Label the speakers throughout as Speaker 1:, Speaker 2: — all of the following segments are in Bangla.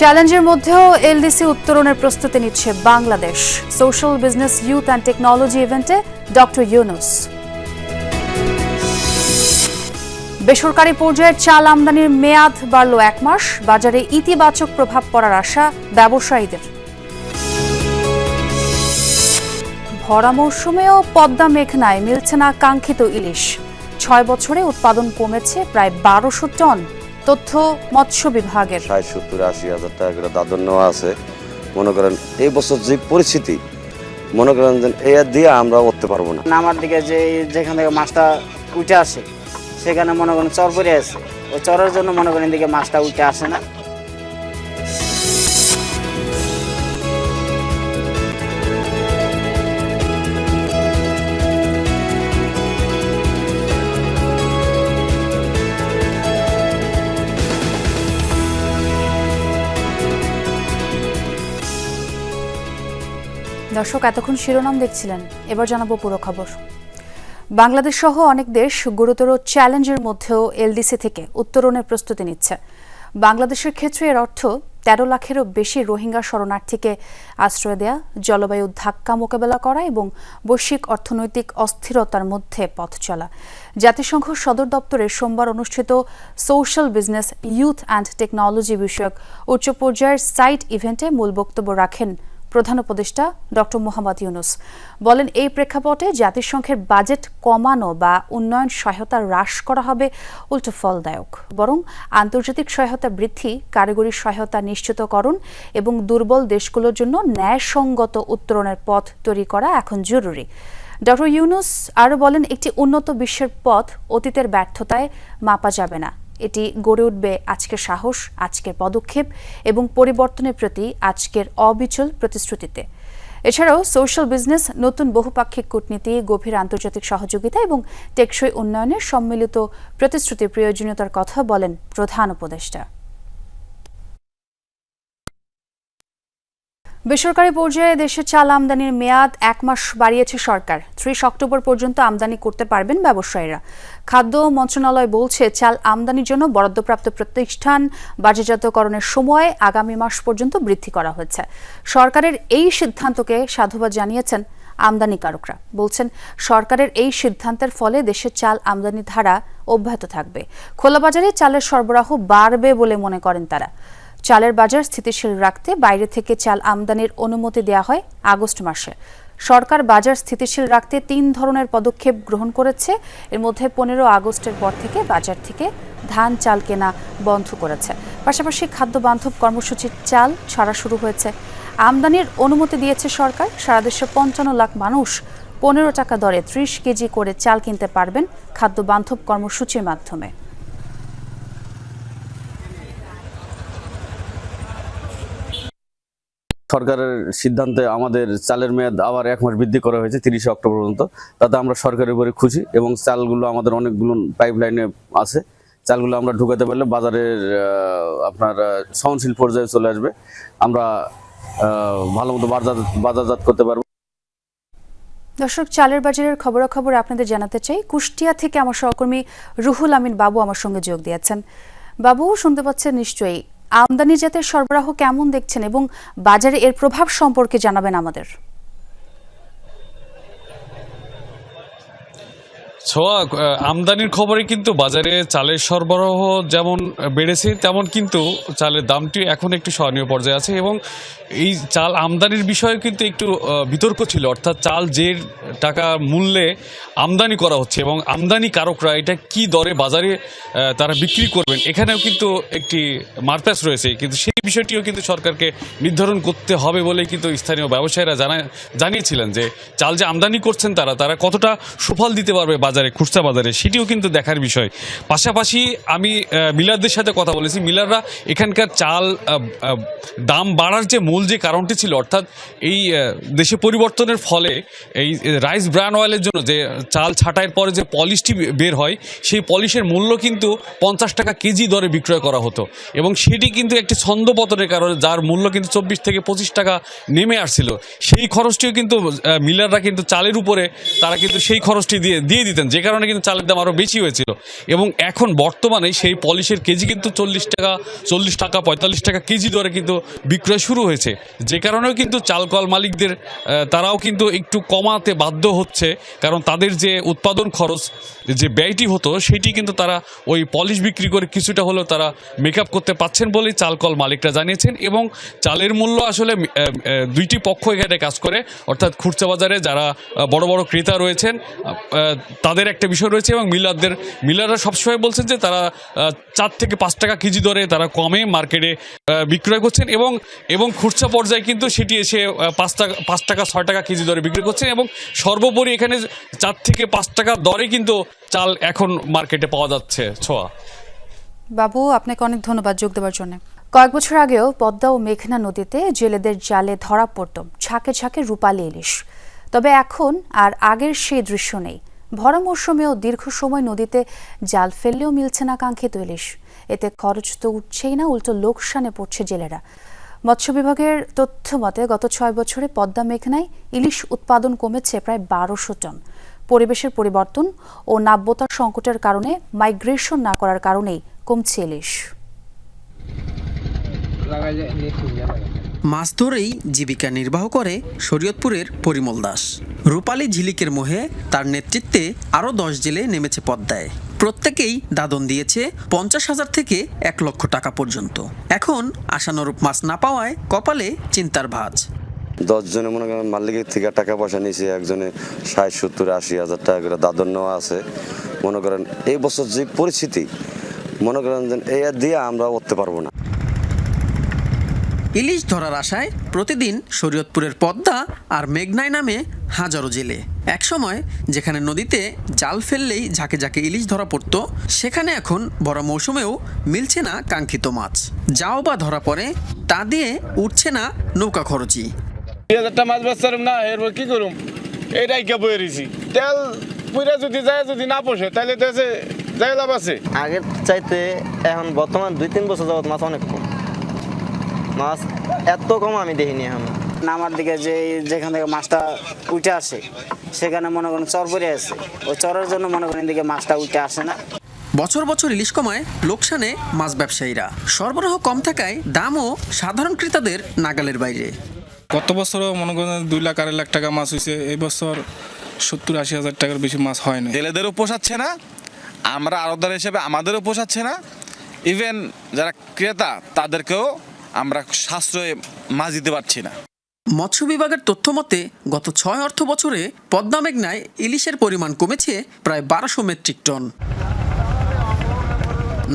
Speaker 1: চ্যালেঞ্জের মধ্যেও এলডিসি উত্তরণের প্রস্তুতি নিচ্ছে Bangladesh. Social business, youth and technology ইভেন্টে ডক্টর ইউনুস। বেসরকারি পর্যায়ের চাল আমদানির মেয়াদ বাড়ল এক মাস। বাজারে ইতিবাচক প্রভাব পড়ার আশা ব্যবসায়ীদের। ভরা মৌসুমেও পদ্মা মেঘনায় মিলছে না কাঙ্ক্ষিত ইলিশ। ছয় বছরে উৎপাদন কমেছে প্রায় বারোশো টন। তথ্য মৎস্য বিভাগের।
Speaker 2: ষাট সত্তর আশি হাজার টাকা করে দাদন নেওয়া আছে। মনে করেন এই বছর যে পরিস্থিতি মনে করেন যে এ দিয়ে আমরা করতে পারব না।
Speaker 3: আমার দিকে যে যেখান থেকে মাছটা উঠে আসে সেখানে মনে করেন চর পরে আছে। ওই চরের জন্য মনে করেন এদিকে মাছটা উঠে আসে না।
Speaker 1: দর্শক এতক্ষণ শিরোনাম দেখছিলেন। এবার জানাব পুরো খবর। বাংলাদেশ সহ অনেক দেশ গুরুতর চ্যালেঞ্জের মধ্যেও এলডিসি থেকে উত্তরণের প্রস্তুতি নিচ্ছে। বাংলাদেশের ক্ষেত্রে এর অর্থ তেরো লাখেরও বেশি রোহিঙ্গা শরণার্থীকে আশ্রয় দেয়া, জলবায়ু ধাক্কা মোকাবেলা করা এবং বৈশ্বিক অর্থনৈতিক অস্থিরতার মধ্যে পথ চলা। জাতিসংঘ সদর দপ্তরে সোমবার অনুষ্ঠিত social business youth and technology বিষয়ক উচ্চ পর্যায়ের সাইট ইভেন্টে মূল বক্তব্য রাখেন প্রধান উপদেষ্টা ডক্টর মোহাম্মদ ইউনুস বলেন, এই প্রেক্ষাপটে জাতিসংঘের বাজেট কমানো বা উন্নয়ন সহায়তা হ্রাস করা হবে উল্টো ফলদায়ক। বরং আন্তর্জাতিক সহায়তা বৃদ্ধি, কারিগরি সহায়তা নিশ্চিতকরণ এবং দুর্বল দেশগুলোর জন্য ন্যায়সঙ্গত উত্তরণের পথ তৈরি করা এখন জরুরি। ডক্টর ইউনুস আরও বলেন, একটি উন্নত বিশ্বের পথ অতীতের ব্যর্থতায় মাপা যাবে না। এটি গড়ে উঠবে আজকের সাহস, আজকের পদক্ষেপ এবং পরিবর্তনের প্রতি আজকের অবিচল প্রতিশ্রুতিতে। এছাড়াও সোশ্যাল বিজনেস, নতুন বহুপাক্ষিক কূটনীতি, গভীর আন্তর্জাতিক সহযোগিতা এবং টেকসই উন্নয়নের সম্মিলিত প্রতিশ্রুতির প্রয়োজনীয়তার কথা বলেন প্রধান উপদেষ্টা। বেসরকারি পর্যায়ে দেশে চাল আমদানির মেয়াদ এক মাস বাড়িয়েছে সরকার। ত্রিশ অক্টোবর পর্যন্ত আমদানি করতে পারবেন ব্যবসায়ীরা। খাদ্য মন্ত্রণালয় বলছে, চাল আমদানির জন্য বরাদ্দপ্রাপ্ত প্রতিষ্ঠান বাজারজাতকরণের সময় আগামী মাস পর্যন্ত বৃদ্ধি করা হয়েছে। সরকারের এই সিদ্ধান্তকে সাধুবাদ জানিয়েছেন আমদানিকারকরা। বলছেন, সরকারের এই সিদ্ধান্তের ফলে দেশের চাল আমদানি ধারা অব্যাহত থাকবে। খোলা বাজারে চালের সরবরাহ বাড়বে বলে মনে করেন তারা। চালের বাজার স্থিতিশীল রাখতে বাইরে থেকে চাল আমদানির অনুমতি দেওয়া হয় আগস্ট মাসে। সরকার বাজার স্থিতিশীল রাখতে তিন ধরনের পদক্ষেপ গ্রহণ করেছে। এর মধ্যে পনেরো আগস্টের পর থেকে বাজার থেকে ধান, চাল কেনা বন্ধ করেছে। পাশাপাশি খাদ্য বান্ধব কর্মসূচির চাল ছাড়া শুরু হয়েছে। আমদানির অনুমতি দিয়েছে সরকার। সারা দেশে পঞ্চান্ন লাখ মানুষ পনেরো টাকা দরে ত্রিশ কেজি করে চাল কিনতে পারবেন খাদ্য বান্ধব কর্মসূচির মাধ্যমে।
Speaker 4: সরকারের সিদ্ধান্তে আমাদের চালের মেয়াদ আবার এক মাস বৃদ্ধি করা হয়েছে, তিরিশে অক্টোবর পর্যন্ত। তাতে আমরা সরকারের উপরে খুশি এবং চালগুলো আমাদের অনেকগুলো পাইপ লাইনে আছে। চালগুলো আমরা ঢুকাতে পারলে বাজারের আপনার সহনশীল পর্যায়ে চলে আসবে। আমরা ভালো মতো বাজার বাজারজাত করতে পারব।
Speaker 1: দর্শক, চালের বাজারের খবরাখবর আপনাদের জানাতে চাই। কুষ্টিয়া থেকে আমার সহকর্মী রুহুল আমিন বাবু আমার সঙ্গে যোগ দিয়েছেন। বাবু, শুনতে পাচ্ছেন নিশ্চয়ই আমদানি জাতের সরবরাহ কেমন দেখছেন এবং বাজারে এর প্রভাব সম্পর্কে জানাবেন আমাদের?
Speaker 5: ছোয়া আমদানির খবরে কিন্তু বাজারে চালের সরবরাহ যেমন বেড়েছে, তেমন কিন্তু চালের দামটি এখন একটি সহনীয় পর্যায়ে আছে এবং এই চাল আমদানির বিষয়ে কিন্তু একটু বিতর্ক ছিল। অর্থাৎ চাল যে টাকা মূল্যে আমদানি করা হচ্ছে এবং আমদানি কারকরা এটা কি দরে বাজারে তারা বিক্রি করবেন, এখানেও কিন্তু একটি মারপ্যাচ রয়েছে। কিন্তু সেই বিষয়টিও কিন্তু সরকারকে নির্ধারণ করতে হবে বলে কিন্তু স্থানীয় ব্যবসায়ীরা জানা, জানিয়েছিলেন যে চাল যে আমদানি করছেন তারা তারা কতটা সুফল দিতে পারবে বাজারে, খুচরা বাজারে, সেটিও কিন্তু দেখার বিষয়। পাশাপাশি আমি মিলারদের সাথে কথা বলেছি। মিলাররা এখানকার চাল দাম বাড়ার যে মূল যে কারণটি ছিল, অর্থাৎ এই দেশে পরিবর্তনের ফলে এই রাইস ব্রান অয়েলের জন্য যে চাল ছাঁটাইয়ের পরে যে পলিশটি বের হয়, সেই পলিশের মূল্য কিন্তু পঞ্চাশ টাকা কেজি দরে বিক্রয় করা হতো। এবং সেটি কিন্তু একটি ছন্দপতনের কারণে যার মূল্য কিন্তু চব্বিশ থেকে পঁচিশ টাকা নেমে আসছিল। সেই খরচটিও কিন্তু মিলাররা কিন্তু চালের উপরে তারা কিন্তু সেই খরচটি দিয়ে দিয়ে দিতেন, যে কারণে কিন্তু চালের দাম আরও বেশি হয়েছিল। এবং এখন বর্তমানে সেই পলিশের কেজি কিন্তু চল্লিশ টাকা চল্লিশ টাকা, পঁয়তাল্লিশ টাকা কেজি দরে কিন্তু বিক্রয় শুরু হয়েছে। যে কারণেও কিন্তু চালকল মালিকদের তারাও কিন্তু একটু কমাতে বাধ্য হচ্ছে, কারণ তাদের যে উৎপাদন খরচ, যে ব্যয়টি হতো, সেটি কিন্তু তারা ওই পলিশ বিক্রি করে কিছুটা হলেও তারা মেকআপ করতে পাচ্ছেন বলেই চালকল মালিকরা জানিয়েছেন এবং চালের মূল্য আসলে দুইটি পক্ষ এখানে কাজ করে, অর্থাৎ খুচরা বাজারে যারা বড় বড় ক্রেতা রয়েছেন তাদের একটা বিষয় রয়েছে এবং মিলারদের মিলাররা সবসময় বলছেন যে তারা চার থেকে পাঁচ টাকা কেজি দরে তারা কমে মার্কেটে বিক্রয় করছেন এবং এবং খুচরা পর্যায়ে কিন্তু সেটি এসে পাঁচ টাকা পাঁচ টাকা, ছয় টাকা কেজি দরে বিক্রি করছেন এবং সর্বোপরি এখানে চার থেকে পাঁচ টাকা দরে কিন্তু চাল এখন মার্কেটে পাওয়া যাচ্ছে। ছোঁয়া।
Speaker 1: বাবু, আপনাকে অনেক ধন্যবাদ যোগ দেওয়ার জন্য। কয়েক বছর আগেও পদ্মা ও মেঘনা নদীতে জেলেদের জালে ধরা পড়ত ঝাঁকে ঝাঁকে রূপালী ইলিশ। তবে এখন আর আগের সেই দৃশ্য নেই। ভরা মৌসুমেও দীর্ঘ সময় নদীতে জাল ফেললেও মিলছে না কাঙ্ক্ষিত ইলিশ। এতে খরচ তো উঠছেই না, উল্টো লোকসানে পড়ছে জেলেরা। মৎস্য বিভাগের তথ্য মতে, গত ছয় বছরে পদ্মা মেঘনায় ইলিশ উৎপাদন কমেছে প্রায় বারোশো টন। পরিবেশের পরিবর্তন ও নাব্যতার সংকটের কারণে মাইগ্রেশন না করার কারণেই কমছে ইলিশ।
Speaker 6: মাছ ধরেই জীবিকা নির্বাহ করে শরীয়তপুরের পরিমল দাস। রূপালী ঝিলিকের মোহে তার নেতৃত্বে আরও দশ জেলে নেমেছে পদ্মায়। প্রত্যেকেই দাদন দিয়েছে পঞ্চাশ হাজার থেকে এক লক্ষ টাকা পর্যন্ত। এখন আশানুরূপ মাছ না পাওয়ায় কপালে চিন্তার ভাঁজ।
Speaker 2: দশজনে মনে করেন মালিকের থেকে টাকা পয়সা নিয়েছে, একজনে ষাট, সত্তর, আশি হাজার টাকা করে দাদন নেওয়া আছে। মনে করেন এই বছর যে পরিস্থিতি, মনে করেন যে এ দিয়ে আমরা করতে পারব না।
Speaker 6: ইলিশ ধরার আশায় প্রতিদিন শরীয়তপুরের পদ্মা আর মেঘনায় নামে হাজারো জেলে। একসময় যেখানে নদীতে জাল ফেললেই ঝাঁকে ঝাঁকে ইলিশ ধরা পড়তো সেখানে এখন বড় মৌসুমেও মিলছে না কাঙ্ক্ষিত মাছ। যাও বা ধরা পড়ে তা দিয়ে উঠছে না নৌকা খরচি
Speaker 7: দুই হাজারটা মাছ বেচতাম না এরপর কি করুম? এটাই কে বয়ে রয়েছি তেল পুরা যদি যায় যদি না পোষে তাহলে তো লাভ আছে।
Speaker 8: আগের চাইতে এখন বর্তমান দুই তিন বছর যাবত মাছ অনেক কম। মাছ এত কম আমি দেখিনি এখন।
Speaker 3: নামার দিকে যে যেখান থেকে মাছটা উঠে আসে সেখানে মনে করেন চর পরে আছে। ওই চরের জন্য মনে করেন এদিকে মাছটা উঠে আসে না।
Speaker 6: বছর বছর ইলিশ কমায় লোকসানে মাছ ব্যবসায়ীরা। সরবরাহ কম থাকায় দামও সাধারণ ক্রেতাদের নাগালের বাইরে।
Speaker 9: গত বছরও মনে করেন দুই লাখ আড়াই লাখ টাকা মাছ হয়েছে। এই বছর সত্তর আশি হাজার টাকার বেশি মাছ হয় না
Speaker 7: জেলেদেরও পোষাচ্ছে না আমরা আরদার হিসেবে আমাদেরও পোষাচ্ছে না। ইভেন যারা ক্রেতা তাদেরকেও আমরা সাশ্রয়ে মাছ দিতে পারছি না।
Speaker 6: মৎস্য বিভাগের তথ্য মতে, গত ছয় অর্থ বছরে পদ্মা মেঘনায় ইলিশের পরিমাণ কমেছে প্রায় বারোশো মেট্রিক টন।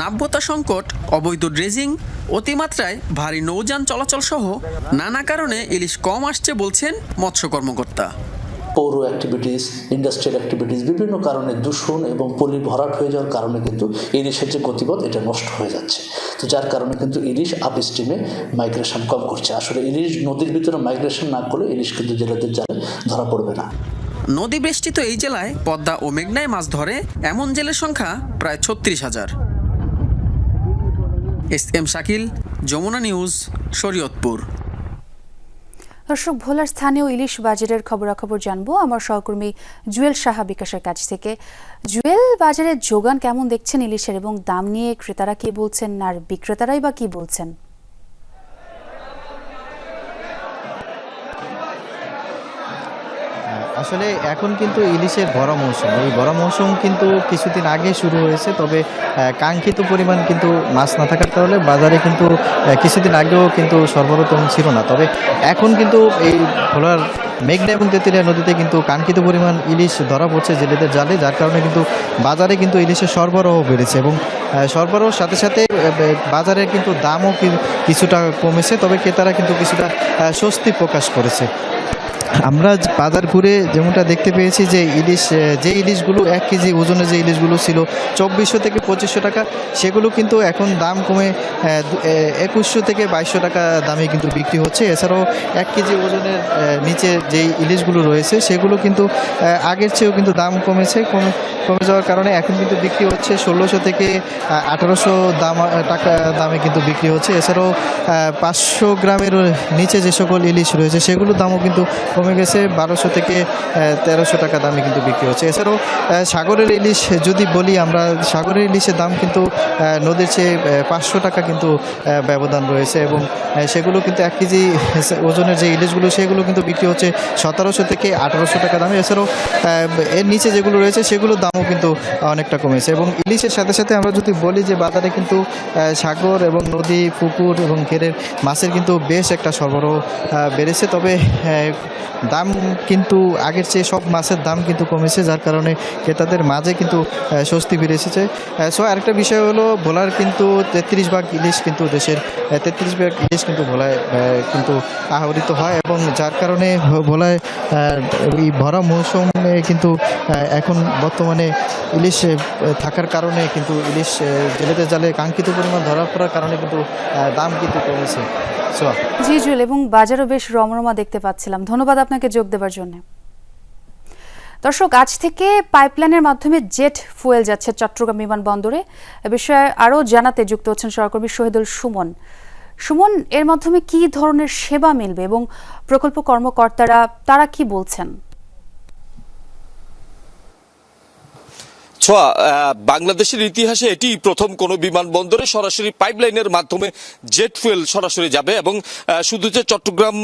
Speaker 6: নাব্যতা সংকট, অবৈধ ড্রেজিং, অতিমাত্রায় ভারী নৌযান চলাচল সহ নানা কারণে ইলিশ কম আসছে বলছেন মৎস্য কর্মকর্তা।
Speaker 10: পৌর অ্যাক্টিভিটিস ইন্ডাস্ট্রিয়াল অ্যাক্টিভিটিস বিভিন্ন কারণে দূষণ এবং পলি ভরাট হয়ে যাওয়ার কারণে কিন্তু ইলিশের যে গতিপথ, এটা নষ্ট হয়ে যাচ্ছে। তো যার কারণে কিন্তু ইলিশ আপ স্ট্রিমে মাইগ্রেশন কম করছে। আসলে ইলিশ নদীর ভিতরে মাইগ্রেশন না করলে ইলিশ কিন্তু জেলেদের জালে ধরা পড়বে না।
Speaker 6: নদী বেষ্টিত এই জেলায় পদ্মা ও মেঘনায় মাছ ধরে এমন জেলের সংখ্যা প্রায় ছত্রিশ হাজার। S M Shakil, Jamuna news, Shariatpur.
Speaker 1: দর্শক, ভোলার স্থানীয় ইলিশ বাজারের খবরাখবর জানব। আমার সহকর্মী জুয়েল সাহা বিকাশের কাছ থেকে। জুয়েল, বাজারের যোগান কেমন দেখছেন ইলিশের এবং দাম নিয়ে ক্রেতারা কি বলছেন আর বিক্রেতারাই বা কি বলছেন?
Speaker 11: আসলে এখন কিন্তু ইলিশের বড় মৌসুম। এই বড় মৌসুম কিন্তু কিছুদিন আগে শুরু হয়েছে, তবে কাঙ্ক্ষিত পরিমাণ কিন্তু মাছ না থাকার কারণে বাজারে কিন্তু কিছুদিন আগেও কিন্তু সরবরাহ তেমন ছিল না। তবে এখন কিন্তু এই ভোলার মেঘনা এবং তেঁতুলিয়া নদীতে কিন্তু কাঙ্ক্ষিত পরিমাণ ইলিশ ধরা পড়ছে জেলেদের জালে, যার কারণে কিন্তু বাজারে কিন্তু ইলিশের সরবরাহ বেড়েছে এবং সরবরাহর সাথে সাথে বাজারে কিন্তু দামও কিছুটা কমেছে, তবে ক্রেতারা কিন্তু কিছুটা স্বস্তি প্রকাশ করেছে। আমরা বাজার ঘুরে যেমনটা দেখতে পেয়েছি যে ইলিশ যে ইলিশগুলো এক কেজি ওজনে যে ইলিশগুলো ছিল চব্বিশশো থেকে পঁচিশশো টাকা, সেগুলো কিন্তু এখন দাম কমে একুশশো থেকে বাইশশো টাকা দামে কিন্তু বিক্রি হচ্ছে। এছাড়াও এক কেজি ওজনের নিচে যেই ইলিশগুলো রয়েছে, সেগুলো কিন্তু আগের চেয়েও কিন্তু দাম কমেছে, কমে কমে যাওয়ার কারণে এখন কিন্তু বিক্রি হচ্ছে ষোলোশো থেকে আঠারোশো দাম টাকা দামে কিন্তু বিক্রি হচ্ছে। এছাড়াও পাঁচশো গ্রামের নিচে যে সকল ইলিশ রয়েছে, সেগুলোর দামও কিন্তু কমে গেছে, বারোশো থেকে তেরোশো টাকা দামে কিন্তু বিক্রি হচ্ছে। এছাড়াও সাগরের ইলিশ যদি বলি আমরা, সাগরের ইলিশের দাম কিন্তু নদীর চেয়ে পাঁচশো টাকা কিন্তু ব্যবধান রয়েছে এবং সেগুলো কিন্তু এক কেজি ওজনের যে ইলিশগুলো, সেগুলো কিন্তু বিক্রি হচ্ছে সতেরোশো থেকে আঠারোশো টাকা দামে। এছাড়াও এর নিচে যেগুলো রয়েছে, সেগুলোর দামও কিন্তু অনেকটা কমেছে এবং ইলিশের সাথে সাথে আমরা যদি বলি যে বাজারে কিন্তু সাগর এবং নদী, পুকুর এবং ঘেরের মাছের কিন্তু বেশ একটা সরবরাহ বেড়েছে। তবে দাম কিন্তু আগের চেয়ে সব মাছের দাম কিন্তু কমেছে, যার কারণে ক্রেতাদের মাঝে কিন্তু স্বস্তি ফিরে এসেছে। সো আরেকটা বিষয় হলো, ভোলার কিন্তু তেত্রিশ ভাগ ইলিশ কিন্তু দেশের তেত্রিশ ভাগ ইলিশ কিন্তু ভোলায় কিন্তু আহরিত হয় এবং যার কারণে ভোলায় এই ভরা মৌসুমে কিন্তু এখন বর্তমানে ইলিশ থাকার কারণে কিন্তু ইলিশ জেলেদের জালে কাঙ্ক্ষিত পরিমাণ ধরা পড়ার কারণে কিন্তু দাম কিন্তু কমেছে।
Speaker 1: জি এবং বাজারও বেশ রমরমা দেখতে পাচ্ছিলাম। ধন্যবাদ আপনাকে যোগ দেবার জন্য। দর্শক, আজ থেকে পাইপলাইনের মাধ্যমে জেট ফুয়েল যাচ্ছে চট্টগ্রাম বিমানবন্দরে। এ বিষয়ে আরও জানাতে যুক্ত হচ্ছেন সহকর্মী শহীদুল সুমন। সুমন, এর মাধ্যমে কি ধরনের সেবা মিলবে এবং প্রকল্প কর্মকর্তারা, তারা কি বলছেন?
Speaker 12: ছোয়া বাংলাদেশের ইতিহাসে এটি প্রথম কোন বিমানবন্দরে সরাসরি পাইপলাইনের মাধ্যমে জেট ফুয়েল সরাসরি যাবে এবং শুধু যে চট্টগ্রাম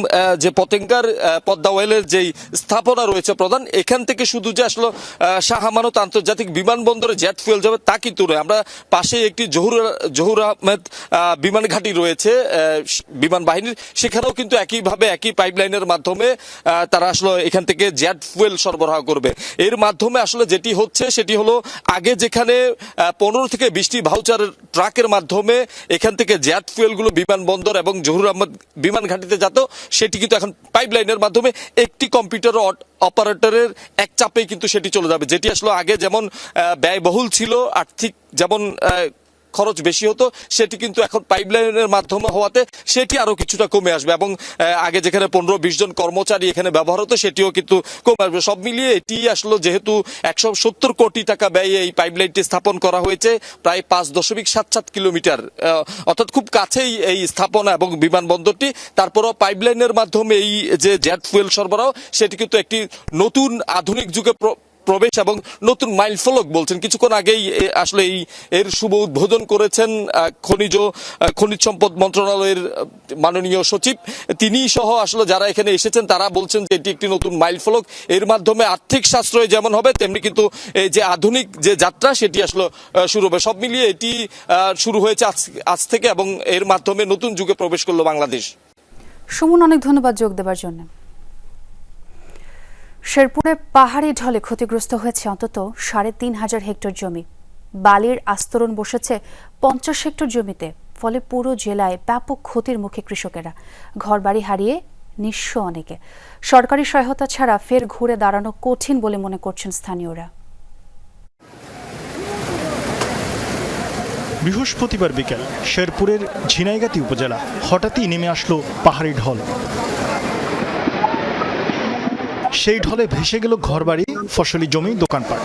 Speaker 12: যে পতেঙ্গার পদ্মা ওয়েলের যেই স্থাপনা রয়েছে প্রধান এখান থেকে শুধু যে আসলে আহ, শাহ আমানত আন্তর্জাতিক বিমানবন্দরে জেট ফুয়েল যাবে তা কিন্তু নয়। আমরা পাশে একটি জহুর জহুর আহমেদ আহ, বিমান ঘাঁটি রয়েছে বিমান বাহিনীর। সেখানেও কিন্তু একইভাবে একই পাইপলাইনের মাধ্যমে তারা আসলে এখান থেকে জেট ফুয়েল সরবরাহ করবে। এর মাধ্যমে আসলে যেটি হচ্ছে সেটি হলো আগে যেখানে পনেরো থেকে বিশটি ভাউচার ট্রাকের মাধ্যমে এখান থেকে জ্যাট ফুয়েলগুলো বিমানবন্দর এবং জহুর আহমদ বিমান ঘাঁটিতে যেত, সেটি কিন্তু এখন পাইপলাইনের মাধ্যমে একটি কম্পিউটার অপারেটরের এক চাপেই কিন্তু সেটি চলে যাবে, যেটি আসলে আগে যেমন ব্যয়বহুল ছিল, আর্থিক যেমন খরচ বেশি হতো, সেটি কিন্তু এখন পাইপলাইনের মাধ্যমে হওয়াতে সেটি আরও কিছুটা কমে আসবে এবং আগে যেখানে পনেরো বিশ জন কর্মচারী এখানে ব্যবহার হতো, সেটিও কিন্তু কমে আসবে। সব মিলিয়ে এটি আসলে যেহেতু একশো সত্তর কোটি টাকা ব্যয়ে এই পাইপলাইনটি স্থাপন করা হয়েছে, প্রায় পাঁচ দশমিক সাত সাত কিলোমিটার অর্থাৎ খুব কাছেই এই স্থাপনা এবং বিমানবন্দরটি। তারপরও পাইপলাইনের মাধ্যমে এই যে জেট ফুয়েল সরবরাহ, সেটি কিন্তু একটি নতুন আধুনিক যুগে প্রবেশ এবং নতুন মাইল ফলক বলছেন। কিছুক্ষণ আগেই আসলে এই, এর শুভ উদ্বোধন করেছেন খনিজ খনিজ সম্পদ মন্ত্রণালয়ের মাননীয় সচিব। তিনি সহ আসলে যারা এখানে এসেছেন, তারা বলছেন যে এটি একটি নতুন মাইল ফলক। এর মাধ্যমে আর্থিক সাশ্রয় যেমন হবে, তেমনি কিন্তু এই যে আধুনিক যে যাত্রা, সেটি আসলে শুরু হবে। সব মিলিয়ে এটি শুরু হয়েছে আজ থেকে এবং এর মাধ্যমে নতুন যুগে প্রবেশ করল বাংলাদেশ।
Speaker 1: সুমন, অনেক ধন্যবাদ যোগ দেওয়ার জন্য। শেরপুরে পাহাড়ি ঢলে ক্ষতিগ্রস্ত হয়েছে অন্তত সাড়ে তিন হাজার হেক্টর জমি। বালির আস্তরণ বসেছে পঞ্চাশ হেক্টর জমিতে, ফলে পুরো জেলায় ব্যাপক ক্ষতির মুখে কৃষকেরা। ঘরবাড়ি হারিয়ে নিঃস্ব অনেকে। সরকারি সহায়তা ছাড়া ফের ঘুরে দাঁড়ানো কঠিন বলে মনে করছেন স্থানীয়রা।
Speaker 13: বৃহস্পতিবার বিকেল শেরপুরের ঝিনাইগাতি উপজেলা হঠাৎই নেমে আসলো পাহাড়ি ঢল। সেই ঢলে ভেসে গেল ঘরবাড়ি ফসলি জমি দোকানপাট।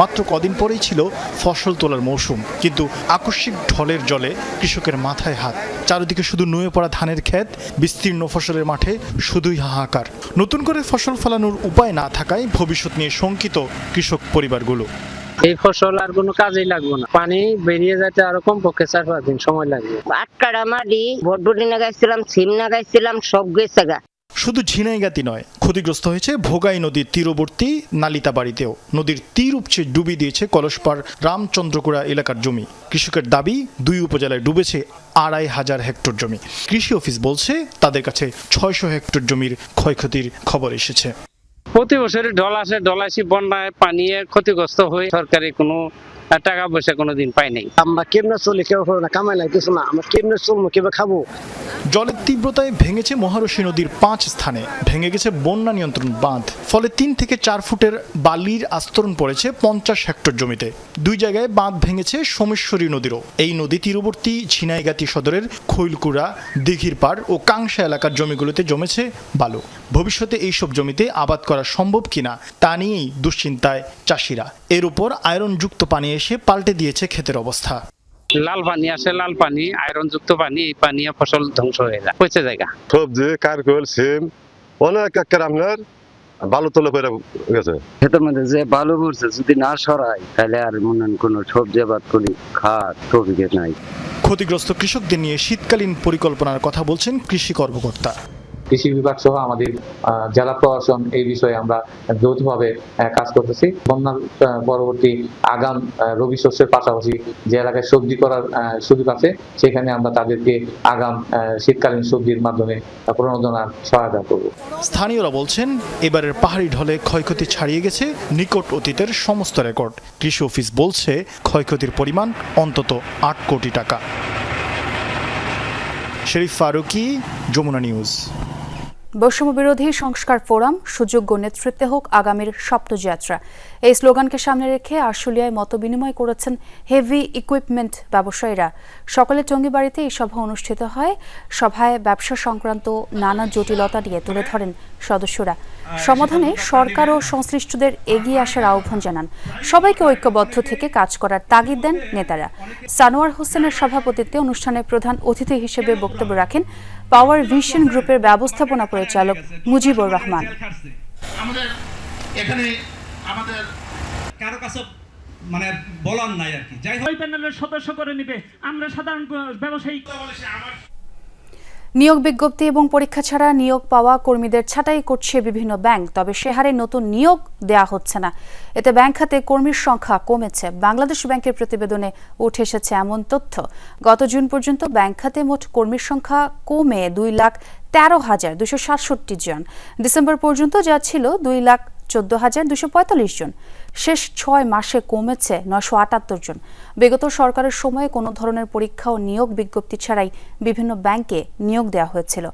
Speaker 13: মাত্র কদিন পরেই ছিল ফসল তোলার মৌসুম কিন্তু আকস্মিক ঢলের জলে কৃষকের মাথায় হাত। চারিদিকে শুধু নুয়ে পড়া ধানের ক্ষেত বিস্তীর্ণ ফসলের মাঠে শুধুই হাহাকার। নতুন করে ফসল ফলানোর উপায় না থাকায় ভবিষ্যৎ নিয়ে শঙ্কিত কৃষক পরিবারগুলো।
Speaker 14: এই ফসল আর কোনো কাজেই লাগবে না। পানি বেরিয়ে যেতে আরও কমপক্ষে চার পাঁচ দিন সময় লাগবে।
Speaker 15: আটকাড়া মাটি বটবটি লাগাইছিলাম সিম লাগাইছিলাম সব গেছে গা।
Speaker 13: শুধু ঝিনাইগাতি নয়, ক্ষতিগ্রস্ত হয়েছে ভোগাই নদীর তীরবর্তী নালিতা বাড়িতেও নদীর তীর উপচে ডুবি দিয়েছে কলসপাড় রামচন্দ্রকুড়া এলাকার জমি। কৃষকের দাবি, দুই উপজেলায় ডুবেছে আড়াই হাজার হেক্টর জমি। কৃষি অফিস বলছে, তাদের কাছে ছয়শো হেক্টর জমির ক্ষয়ক্ষতির খবর এসেছে।
Speaker 14: প্রতি বছরে ডল আসে ডল আসি, বন্যায় পানিয়ে ক্ষতিগ্রস্ত হয়ে সরকারি কোনো টাকা পয়সা কোনোদিন পাই নাই।
Speaker 16: আমরা কেমনে চলি কেউ না কামাই নাই কিছু না। আমরা কেমনে চলবো কেমনে খাব?
Speaker 13: জলের তীব্রতায় ভেঙেছে মহারশী নদীর পাঁচ স্থানে। ভেঙে গেছে বন্যা নিয়ন্ত্রণ বাঁধ। ফলে তিন থেকে চার ফুটের বালির আস্তরণ পড়েছে পঞ্চাশ হেক্টর জমিতে। দুই জায়গায় বাঁধ ভেঙেছে সোমেশ্বরী নদীরও। এই নদী তীরবর্তী ঝিনাইগাতি সদরের খৈলকুড়া দিঘির পাড় ও কাংসা এলাকার জমিগুলোতে জমেছে বালু। ভবিষ্যতে এইসব জমিতে আবাদ করা সম্ভব কিনা তা নিয়েই দুশ্চিন্তায় চাষিরা। এর উপর আয়রনযুক্ত পানি এসে পাল্টে দিয়েছে ক্ষেতের অবস্থা।
Speaker 14: লাল পানি আসে লাল পানি আয়রন যুক্ত পানি এই পানি ফসল ধ্বংস হয়ে যায় পচে জায়গা
Speaker 17: সবজি কারকল সিম অনেক একের আপনার ভালো তলে করে গেছে।
Speaker 14: ক্ষেতের মধ্যে যে বালু পড়ছে যদি না সরাই তাহলে আর মনে কোনো সবজি আবাদ করি খাত তবিকে নাই।
Speaker 13: ক্ষতিগ্রস্ত কৃষকদের নিয়ে শীতকালীন পরিকল্পনার কথা বলছেন কৃষি কর্মকর্তা।
Speaker 18: কৃষি বিভাগ সহ আমাদের জেলা প্রশাসন এই বিষয়ে আমরা যৌথভাবে কাজ করতেছি। বন্যার পরবর্তী আগাম রবি শস্যের পাশাপাশি যে এলাকায় সবজি করার সুযোগ আছে, সেখানে আমরা তাদেরকে আগাম শীতকালীন সবজির মাধ্যমে প্রণোদনার সহায়তা করব।
Speaker 13: স্থানীয়রা বলছেন, এবারের পাহাড়ি ঢলে ক্ষয়ক্ষতি ছাড়িয়ে গেছে নিকট অতীতের সমস্ত রেকর্ড। কৃষি অফিস বলছে, ক্ষয়ক্ষতির পরিমাণ অন্তত আট কোটি টাকা। শরীফ ফারুকি, যমুনা নিউজ।
Speaker 1: বৈষম্য বিরোধী সংস্কার ফোরাম সুযোগ্য নেতৃত্বে হোক আগামীর সপ্তযাত্রা। এই স্লোগানকে সামনে রেখে আশুলিয়ায় মত বিনিময় করেছেন হেভি ইকুইপমেন্ট ব্যবসায়ীরা। সকালে টঙ্গিবাড়িতে এই সভা অনুষ্ঠিত হয়। সভায় ব্যবসা সংক্রান্ত নানা জটিলতা নিয়ে তুলে ধরেন সদস্যরা। সমাধানে সরকার ও সংশ্লিষ্টদের এগিয়ে আসার আহ্বান জানান। সবাইকে ঐক্যবদ্ধ থেকে কাজ করার তাগিদ দেন নেতারা। সানোয়ার হোসেনের সভাপতিত্বে অনুষ্ঠানে প্রধান অতিথি হিসেবে বক্তব্য রাখেন পাওয়ার ভিশন গ্রুপের ব্যবস্থাপনা পরিচালক মুজিবুর রহমান।
Speaker 19: আমাদের এখানে আমাদের কারও কাছে মানে বলার নাই আর কি। যাই হোক। প্যানেলের সদস্য করে নিবে। আমরা সাধারণ ব্যবসায়ী। আমার
Speaker 1: নিয়োগ বিজ্ঞপ্তি এবং পরীক্ষা ছাড়া নিয়োগ পাওয়া কর্মীদের ছাঁটাই করছে বিভিন্ন ব্যাংক, তবে সে হারে নতুন নিয়োগ দেয়া হচ্ছে না। এতে ব্যাংক খাতে কর্মীর সংখ্যা কমেছে। বাংলাদেশ ব্যাংকের প্রতিবেদনে উঠে এসেছে এমন তথ্য। গত জুন পর্যন্ত ব্যাংক খাতে মোট কর্মীর সংখ্যা কমে দুই লাখ তেরো হাজার দুশো সাতষট্টি জন। ডিসেম্বর পর্যন্ত যা ছিল দুই লাখ চোদ্দ হাজার দুশো পঁয়তাল্লিশ জন। শেষ ছয় মাসে কমেছে নশো আটাত্তর জন। বিগত সরকারের সময়ে কোনো ধরনের পরীক্ষা ও নিয়োগ বিজ্ঞপ্তি ছাড়াই বিভিন্ন ব্যাংকে নিয়োগ দেওয়া হয়েছিল।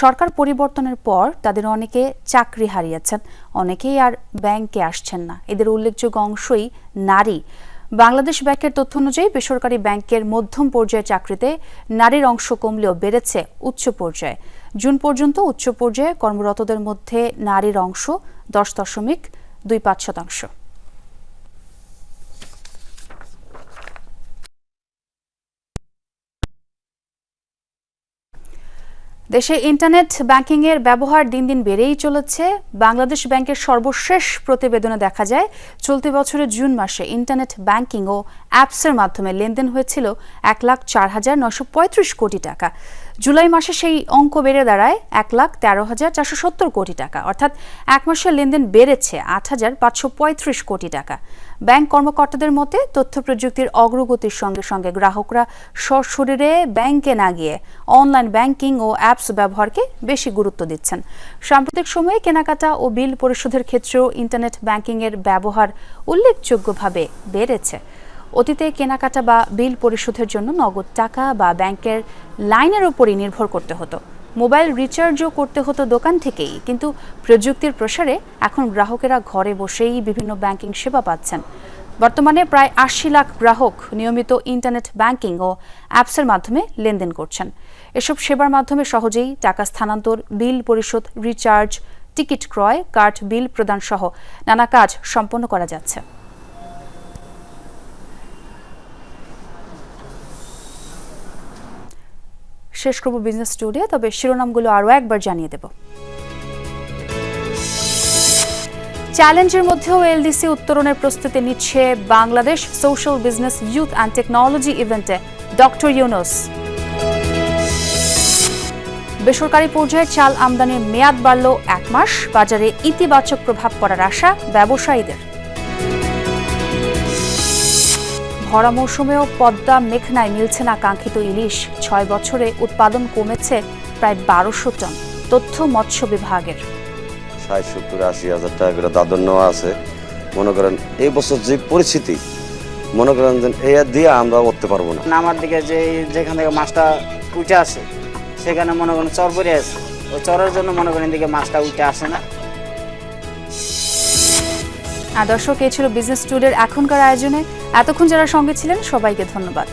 Speaker 1: সরকার পরিবর্তনের পর তাদের অনেকে চাকরি হারিয়েছেন, অনেকেই আর ব্যাংকে আসছেন না। এদের উল্লেখযোগ্য অংশই নারী। বাংলাদেশ ব্যাংকের তথ্য অনুযায়ী বেসরকারি ব্যাংকের মধ্যম পর্যায়ে চাকরিতে নারীর অংশ কমলেও বেড়েছে উচ্চ পর্যায়ে। জুন পর্যন্ত উচ্চ পর্যায়ে কর্মরতদের মধ্যে নারীর অংশ দশ দশমিক দুই পাঁচ শতাংশ। দেশে ইন্টারনেট ব্যাংকিং এর ব্যবহার দিন দিন বেড়েই চলেছে। বাংলাদেশ ব্যাংকের সর্বশেষ প্রতিবেদনে দেখা যায়, চলতি বছরের জুন মাসে ইন্টারনেট ব্যাংকিং ও অ্যাপসের মাধ্যমে লেনদেন হয়েছিল এক লাখ চার হাজার নশো পঁয়ত্রিশ কোটি টাকা। জুলাই মাসে সেই অঙ্ক বেড়ে দাঁড়ায় এক লাখ তেরো হাজার চারশো সত্তর কোটি টাকা। অর্থাৎ এক মাসের লেনদেন বেড়েছে আট হাজার পাঁচশো পঁয়ত্রিশ কোটি টাকা। ব্যাংক কর্মকর্তাদের মতে তথ্য প্রযুক্তির অগ্রগতির সঙ্গে সঙ্গে গ্রাহকরা সশরীরে ব্যাংকে না গিয়ে অনলাইন ব্যাংকিং ও অ্যাপস ব্যবহারকে বেশি গুরুত্ব দিচ্ছেন। সাম্প্রতিক সময়ে কেনাকাটা ও বিল পরিশোধের ক্ষেত্রেও ইন্টারনেট ব্যাংকিং এর ব্যবহার উল্লেখযোগ্যভাবে বেড়েছে। অতীতে কেনাকাটা বা বিল পরিশোধের জন্য নগদ টাকা বা ব্যাংকের লাইনের উপরই নির্ভর করতে হতো। মোবাইল রিচার্জও করতে হতো দোকান থেকেই, কিন্তু প্রযুক্তির প্রসারে এখন গ্রাহকেরা ঘরে বসেই বিভিন্ন ব্যাংকিং সেবা পাচ্ছেন। বর্তমানে প্রায় আশি লাখ গ্রাহক নিয়মিত ইন্টারনেট ব্যাংকিং ও অ্যাপসের মাধ্যমে লেনদেন করছেন। এসব সেবার মাধ্যমে সহজেই টাকা স্থানান্তর, বিল পরিশোধ, রিচার্জ, টিকিট ক্রয়, কার্ড, বিল প্রদান সহ নানা কাজ সম্পন্ন করা যাচ্ছে। শেষ করব বিজনেস স্টুডিও তবে শিরোনামগুলো আরও একবার জানিয়ে দেব। চ্যালেঞ্জের মধ্যেও এলডিসি উত্তরণের প্রস্তুতি নিচ্ছে Bangladesh social business youth and technology ইভেন্টে ডক্টর ইউনুস। বেসরকারি পর্যায়ে চাল আমদানির মেয়াদ বাড়ল এক মাস। বাজারে ইতিবাচক প্রভাব পড়ার আশা ব্যবসায়ীদের। ভরা মৌসুমেও পদ্মা মেঘনায় মিলছে না কাঙ্ক্ষিত ইলিশ। ছয় বছরে উৎপাদন কমেছে প্রায় বারোশো টন। তথ্য মৎস্য বিভাগের।
Speaker 2: ষাট সত্তর আশি হাজার টাকা করে দাদন নেওয়া আছে। মনে করেন এই বছর যে পরিস্থিতি মনে করেন যে এই দিয়ে আমরা উঠতে পারব না।
Speaker 3: আমার দিকে যে যেখান থেকে মাছটা উঠে আসে সেখানে মনে করেন চর পরে আছে। ওই চরের জন্য মনে করেন এদিকে মাছটা উঠে আসে না।
Speaker 1: আর দর্শক এই ছিল বিজনেস টুডের এখনকার আয়োজনে। এতক্ষণ যারা সঙ্গে ছিলেন সবাইকে ধন্যবাদ।